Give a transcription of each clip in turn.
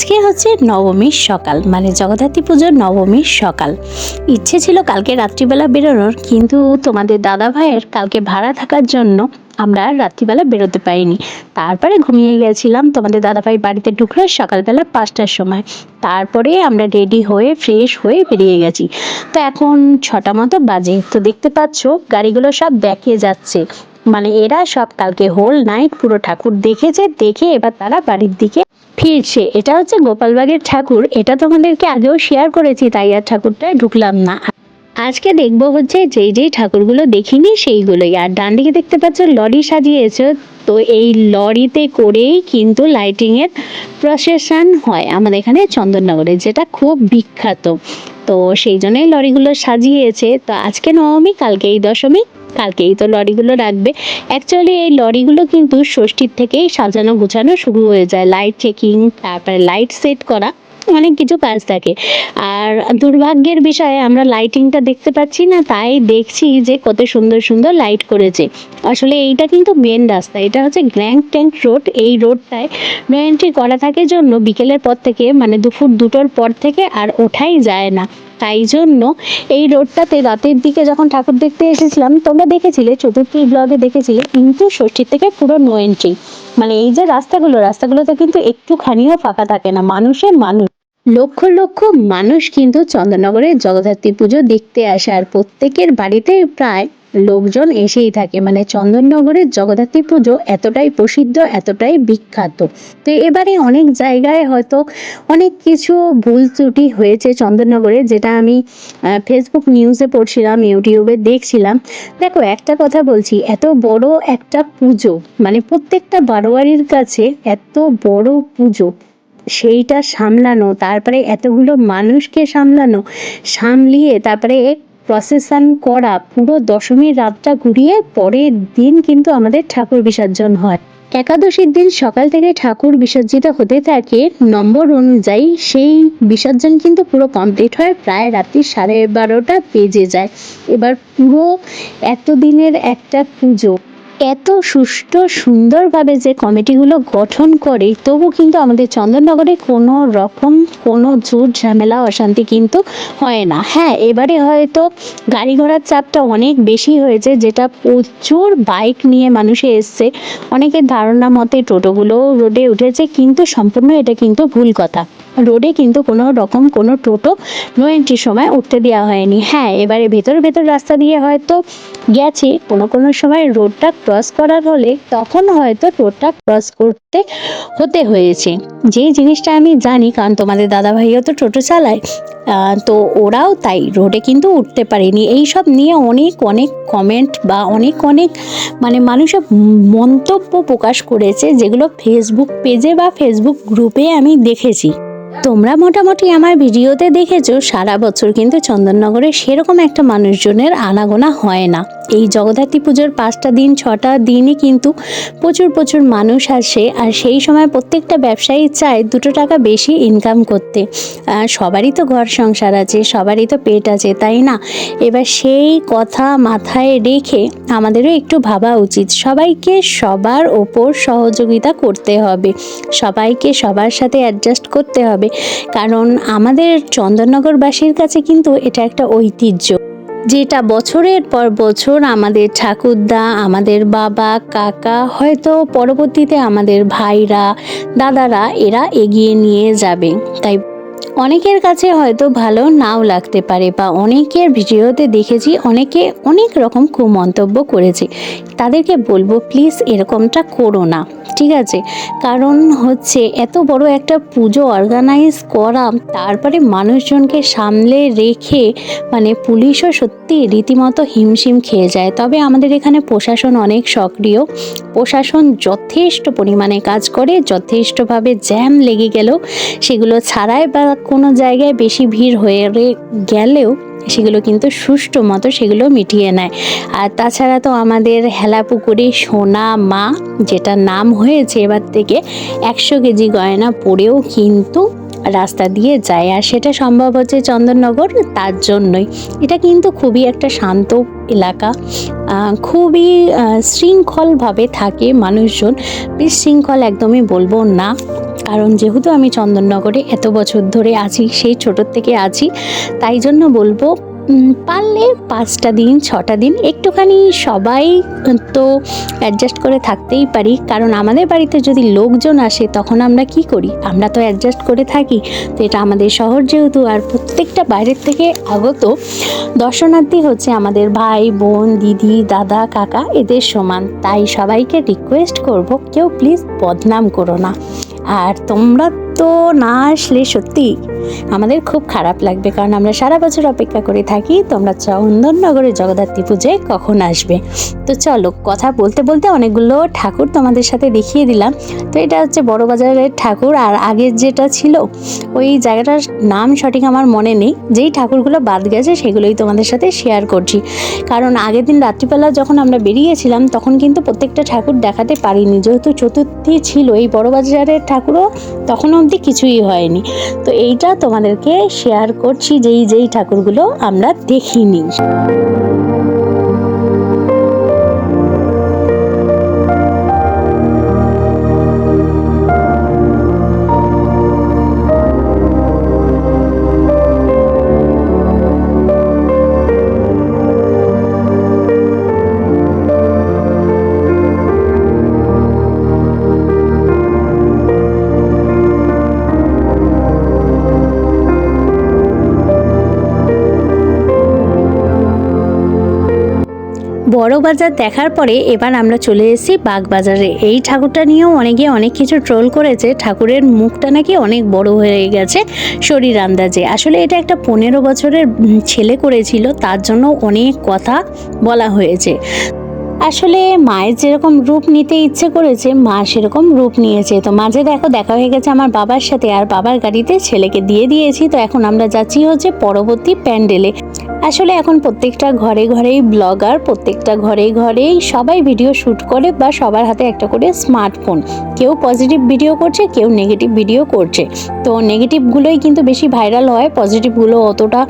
আজকে হচ্ছে নবমীর সকাল মানে জগদ্ধাত্রী পুজোর নবমীর সকাল। ইচ্ছে ছিল কালকে রাত্রিবেলা বেরোনোর, কিন্তু তোমাদের দাদা ভাইয়ের কালকে ভাড়া থাকার জন্য আমরা রাত্রিবেলা বেরোতে পারিনি। তারপরে ঘুমিয়ে গেছিলাম তোমাদের দাদাভাই বাড়িতে ঢুকলো সকালবেলা পাঁচটার সময়। তারপরে আমরা রেডি হয়ে, ফ্রেশ হয়ে বেরিয়ে গেছি। তো এখন ছটা মতো বাজে। তো দেখতে পাচ্ছ, গাড়িগুলো সব ব্যাকে যাচ্ছে। মানে এরা সব কালকে হোল নাইট পুরো ঠাকুর দেখেছে, দেখে এবার তারা বাড়ির দিকে ফিরছে। এটা হচ্ছে গোপালবাগের ঠাকুর। এটা তোমাদেরকে আগেও শেয়ার করেছি, তাই আর ঠাকুরটায় ঢুকলাম না। আজকে দেখব হচ্ছে যেই যেই ঠাকুরগুলো দেখিনি সেইগুলোই। আর ডান দিকে দেখতে পাচ্ছ, লরি সাজিয়েছে। তো এই লরিতে করেই কিন্তু লাইটিংয়ের প্রসেশন হয় আমাদের এখানে চন্দননগরে, যেটা খুব বিখ্যাত। তো সেই জন্যই লরিগুলো সাজিয়েছে। তো আজকে নবমী, কালকে এই দশমী। কালকেই তো লরিগুলো রাখবে। অ্যাকচুয়ালি এই লরিগুলো কিন্তু ষষ্ঠীর থেকেই সাজানো গোছানো শুরু হয়ে যায়। লাইট চেকিং তারপরে লাইট সেট করা, অনেক কিছু কাজ থাকে। আর দুর্ভাগ্যের বিষয়ে আমরা লাইটিংটা দেখতে পাচ্ছি না, তাই দেখছি যে কত সুন্দর সুন্দর লাইট করেছে। আসলে এইটা কিন্তু মেন রাস্তা, এটা হচ্ছে গ্র্যান্ড ট্যাঙ্ক রোড এই রোডটায় নো এন্ট্রি করা থাকে জন্য বিকেলের পর থেকে মানে দুপুর দুটোর পর থেকে আর ওঠাই যায় না। তাই জন্য এই রোডটাতে রাতের দিকে যখন ঠাকুর দেখতে এসেছিলাম, তোমরা দেখেছিলে, চতুর্থী ব্লগে দেখেছিলে, কিন্তু ষষ্ঠীর থেকে পুরো নো এন্ট্রি মানে এই যে রাস্তাগুলো, রাস্তাগুলোতে কিন্তু একটুখানিও ফাঁকা থাকে না, মানুষের মানুষ। লক্ষ লক্ষ মানুষ কিন্তু চন্দননগরের জগদ্ধাত্রী পুজো দেখতে আসে, আর প্রত্যেকের বাড়িতে প্রায় লোকজন এসেই থাকে। মানে চন্দননগরের জগদ্ধাত্রী পুজো এতটাই প্রসিদ্ধ, এতটাই বিখ্যাত। তো এবারে অনেক জায়গায় হয়তো অনেক কিছু ভুল ত্রুটি হয়েছে চন্দননগরে, যেটা আমি ফেসবুক নিউজে পড়ছিলাম ইউটিউবে দেখছিলাম। দেখো, একটা কথা বলছি, এত বড় একটা পুজো মানে প্রত্যেকটা বারোয়ারির কাছে এত বড় পুজো, সেইটা সামলানো, তারপরে এতগুলো মানুষকে সামলানো, সামলিয়ে তারপরে প্রসেসন করা পুরো দশমীর রাতটা ঘুরিয়ে পরের দিন কিন্তু আমাদের ঠাকুর বিসর্জন হয়। একাদশীর দিন সকাল থেকে ঠাকুর বিসর্জিত হতে থাকে নম্বর অনুযায়ী সেই বিসর্জন কিন্তু পুরো কমপ্লিট হয়, প্রায় রাত্রি সাড়ে বারোটা বেজে যায়। এবার পুরো এতদিনের একটা পুজো এত সুষ্ঠু, সুন্দরভাবে যে কমিটিগুলো গঠন করে, তবু কিন্তু আমাদের চন্দননগরে কোনো রকম, কোনো জোর ঝামেলা, অশান্তি কিন্তু হয় না। হ্যাঁ এবারে হয়তো গাড়ি ঘোড়ার চাপটা অনেক বেশি হয়েছে, যেটা প্রচুর বাইক নিয়ে মানুষে এসছে। অনেকের ধারণা মতে টোটোগুলোও রোডে উঠেছে, কিন্তু সম্পূর্ণ এটা কিন্তু ভুল কথা। রোডে কিন্তু কোনো রকম কোনো টোটো নো এন্ট্রির সময় উঠতে দেওয়া হয়নি। হ্যাঁ এবারে ভেতর ভেতর রাস্তা দিয়ে হয়তো গেছে, কোনো কোনো সময় রোডটা ক্রস করার হলে তখন হয়তো রোডটা ক্রস করতে হতে হয়েছে। যেই জিনিসটা আমি জানি, কারণ তোমাদের দাদা ভাইও তো টোটো চালায় তো ওরাও তাই, রোডে কিন্তু উঠতে পারেনি। এই সব নিয়ে অনেক অনেক কমেন্ট বা অনেক অনেক মানে মানুষের মন্তব্য প্রকাশ করেছে, যেগুলো ফেসবুক পেজে বা ফেসবুক গ্রুপে আমি দেখেছি। তোমরা মোটামুটি আমার ভিডিওতে দেখেছ, সারা বছর কিন্তু চন্দননগরে সেরকম একটা মানুষজনের আনাগোনা হয় না। এই জগদ্ধাত্রী পুজোর পাঁচটা দিন, ছটা দিনই কিন্তু প্রচুর প্রচুর মানুষ আসে। আর সেই সময় প্রত্যেকটা ব্যবসায়ী চায় দুটো টাকা বেশি ইনকাম করতে। সবারই তো ঘর সংসার আছে, সবারই তো পেট আছে, তাই না? এবার সেই কথা মাথায় রেখে আমাদেরও একটু ভাবা উচিত। সবাইকে সবার ওপর সহযোগিতা করতে হবে। সবাইকে সবার সাথে অ্যাডজাস্ট করতে হবে। কারণ আমাদের চন্দননগরবাসীর কাছে কিন্তু এটা একটা ঐতিহ্য। যেটা বছরের পর বছর আমাদের ঠাকুরদা, আমাদের বাবা, কাকা, হয়তো পরবর্তীতে আমাদের ভাইরা, দাদারা এরা এগিয়ে নিয়ে যাবে। তাই অনেকের কাছে হয়তো ভালো নাও লাগতে পারে বা অনেকের ভিডিওতে দেখেছি অনেকে অনেক রকম কুমন্তব্য করেছে। তাদেরকে বলব, প্লিজ এরকমটা করো না। ঠিক আছে? কারণ হচ্ছে এত বড় একটা পুজো অর্গানাইজ করা, তারপরে মানুষজনকে সামলে রেখে মানে পুলিশও সত্যি রীতিমতো হিমশিম খেয়ে যায়। তবে আমাদের এখানে প্রশাসন অনেক সক্রিয়। প্রশাসন যথেষ্ট পরিমাণে কাজ করে, যথেষ্টভাবে জ্যাম লেগে গেলেও সেগুলো ছাড়াই বা কোনো জায়গায় বেশি ভিড় হয়ে গেলেও সেগুলো কিন্তু সুষ্ঠু মতো সেগুলো মিটিয়ে নেয়। আর তাছাড়া তো আমাদের হেলাপুকুরে সোনা, মা যেটা নাম হয়েছে এবার থেকে একশো কেজি গয়না পরেও কিন্তু রাস্তা দিয়ে যায়। আর সেটা সম্ভব হচ্ছে চন্দননগর তার জন্যই। এটা কিন্তু খুবই একটা শান্ত এলাকা। খুবই শৃঙ্খলভাবে থাকে মানুষজন। বিশৃঙ্খল একদমই বলব না। কারণ যেহেতু আমি চন্দননগরে এত বছর ধরে আছি, সেই ছোটোর থেকে আছি, তাই জন্য বলব পারলে পাঁচটা দিন, ছটা দিন, একটুখানি সবাই তো অ্যাডজাস্ট করে থাকতেই পারি। কারণ আমাদের বাড়িতে যদি লোকজন আসে, তখন আমরা কি করি? আমরা তো অ্যাডজাস্ট করে থাকি। তো এটা আমাদের শহর যেহেতু, আর প্রত্যেকটা বাইরের থেকে আগত, দর্শনার্থী হচ্ছে আমাদের ভাই, বোন, দিদি, দাদা, কাকা, এদের সমান। তাই সবাইকে রিকোয়েস্ট করব, কেউ প্লিজ বদনাম করো না। আর তোমরা না আসলে সত্যি আমাদের খুব খারাপ লাগবে, কারণ আমরা সারা বছর অপেক্ষা করে থাকি, তোমরা চন্দননগরের জগদ্ধাত্রী পুজোয় কখন আসবে। তো চলো, কথা বলতে বলতে অনেকগুলো ঠাকুর তোমাদের সাথে দেখিয়ে দিলাম। তো এটা হচ্ছে বড় বাজারের ঠাকুর, আর আগের যেটা ছিল, ওই জায়গাটার নাম সঠিক আমার মনে নেই। যেই ঠাকুরগুলো বাদ গেছে, সেগুলোই তোমাদের সাথে শেয়ার করছি। কারণ আগের দিন রাত্রিবেলা যখন আমরা বেরিয়েছিলাম, তখন কিন্তু প্রত্যেকটা ঠাকুর দেখাতে পারিনি। যেহেতু চতুর্থী ছিল, এই বড় বাজারের ঠাকুরও তখন অবধি কিছুই হয়নি। তো এইটা তোমাদেরকে শেয়ার করছি যেই যেই ঠাকুরগুলো আমরা দেখিনি। বড় বাজার দেখার পরে এবার আমরা চলে এসেছি বাগবাজারে। এই ঠাকুরটা নিয়েও অনেকে অনেক কিছু ট্রোল করেছে। ঠাকুরের মুখটা নাকি অনেক বড় হয়ে গেছে শরীর আন্দাজে। আসলে এটা একটা পনেরো বছরের ছেলে করেছিল, তার জন্য অনেক কথা বলা হয়েছে। আসলে মায়ের যেরকম রূপ নিতে ইচ্ছে করেছে, মা সেরকম রূপ নিয়েছে। তো মাঝে দেখো, দেখা হয়ে গেছে আমার বাবার সাথে আর বাবার গাড়িতে ছেলেকে দিয়ে দিয়েছি। তো এখন আমরা যাচ্ছি হচ্ছে পরবর্তী প্যান্ডেলে। আসলে এখন প্রত্যেকটা ঘরে ঘরেই ব্লগার, প্রত্যেকটা ঘরে ঘরেই সবাই ভিডিও শ্যুট করে বা সবার হাতে একটা করে স্মার্টফোন। কেউ পজিটিভ ভিডিও করছে, কেউ নেগেটিভ ভিডিও করছে। তো নেগেটিভগুলোই কিন্তু বেশি ভাইরাল হয়, পজিটিভগুলো অতটা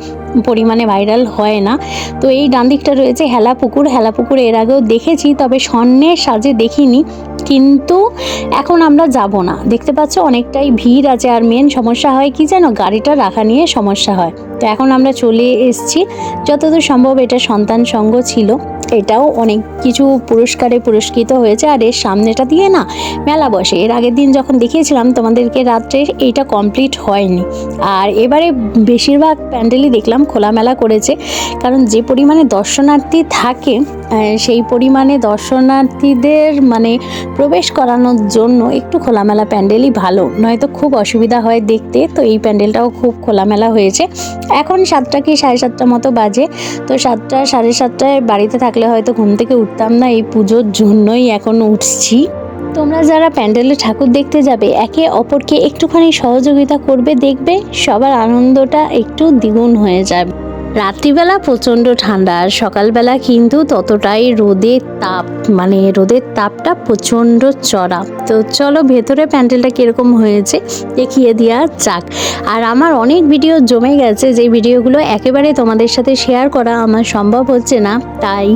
পরিমাণে ভাইরাল হয় না। তো এই ডান দিকটা রয়েছে হেলা পুকুর হেলা পুকুর এর আগেও দেখেছি, তবে স্বর্ণের সাজে দেখিনি। কিন্তু এখন আমরা যাব না। দেখতে পাচ্ছ, অনেকটাই ভিড় আছে। আর মেন সমস্যা হয় কি যেন? গাড়িটা রাখা নিয়ে সমস্যা হয়। তো এখন আমরা চলে এসেছি। যতদূর সম্ভব এটা সন্তান সঙ্গ ছিল। এটাও অনেক কিছু পুরস্কারে পুরস্কৃত হয়েছে আর এর সামনেটা দিয়ে না মেলা বসে। এর আগের দিন যখন দেখিয়েছিলাম তোমাদেরকে রাত্রে এইটা কমপ্লিট হয়নি। আর এবারে বেশিরভাগ প্যান্ডেলই দেখলাম খোলামেলা করেছে। কারণ যে পরিমাণে দর্শনার্থী থাকে সেই পরিমাণে দর্শনার্থীদের মানে প্রবেশ করানোর জন্য একটু খোলামেলা প্যান্ডেলই ভালো। নয়তো খুব অসুবিধা হয় দেখতে, তো এই প্যান্ডেলটাও খুব খোলামেলা হয়েছে। এখন সাতটা কি সাড়ে সাতটা মতো বাজে? তো সাতটা, সাড়ে সাতটায় বাড়িতে থাকলে হয়তো ঘুম থেকে উঠতাম না, এই পুজোর জন্যই এখন উঠছি। তোমরা যারা প্যান্ডেলে ঠাকুর দেখতে যাবে, একে অপরকে একটুখানি সহযোগিতা করবে, দেখবে সবার আনন্দটা একটু দ্বিগুণ হয়ে যাবে। রাত্রিবেলা প্রচণ্ড ঠান্ডা, আর সকালবেলা কিন্তু ততটাই রোদের তাপ মানে রোদের তাপটা প্রচণ্ড চড়া। তো চলো ভেতরে প্যান্ডেলটা কীরকম হয়েছে দেখিয়ে দেওয়া যাক। আর আমার অনেক ভিডিও জমে গেছে, যে ভিডিওগুলো একেবারে তোমাদের সাথে শেয়ার করা আমার সম্ভব হচ্ছে না। তাই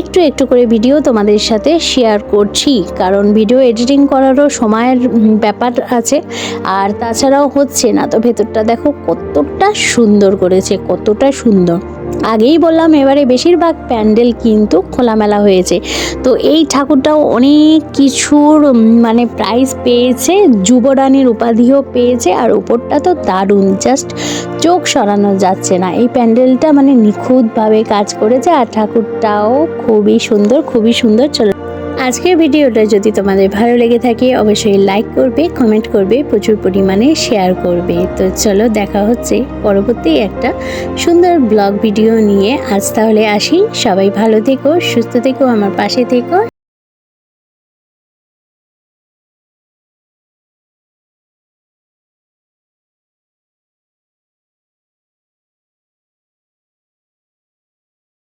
একটু একটু করে ভিডিও তোমাদের সাথে শেয়ার করছি, কারণ ভিডিও এডিটিং করারও সময়ের ব্যাপার আছে, আর তাছাড়াও হচ্ছে না। তো ভেতরটা দেখো কতটা সুন্দর করেছে, কতটা সুন্দর আগেই বললাম এবারে বেশিরভাগ প্যান্ডেল কিন্তু খোলামেলা হয়েছে। তো এই ঠাকুরটাও অনেক কিছুর মানে প্রাইজ পেয়েছে যুবরানীর উপাধিও পেয়েছে আর উপরটা তো দারুণ জাস্ট চোখ সরানো যাচ্ছে না। এই প্যান্ডেলটা মানে নিখুঁতভাবে কাজ করেছে আর ঠাকুরটাও খুবই সুন্দর খুবই সুন্দর চলো আজকের ভিডিওটা যদি তোমাদের ভালো লেগে থাকে, অবশ্যই লাইক করবে কমেন্ট করবে, প্রচুর পরিমাণে শেয়ার করবে। তো চলো দেখা হচ্ছে পরবর্তী একটা সুন্দর ব্লগ ভিডিও নিয়ে। আজ তাহলে আসি। সবাই ভালো থেকো, সুস্থ থেকো, আমার পাশে থেকো।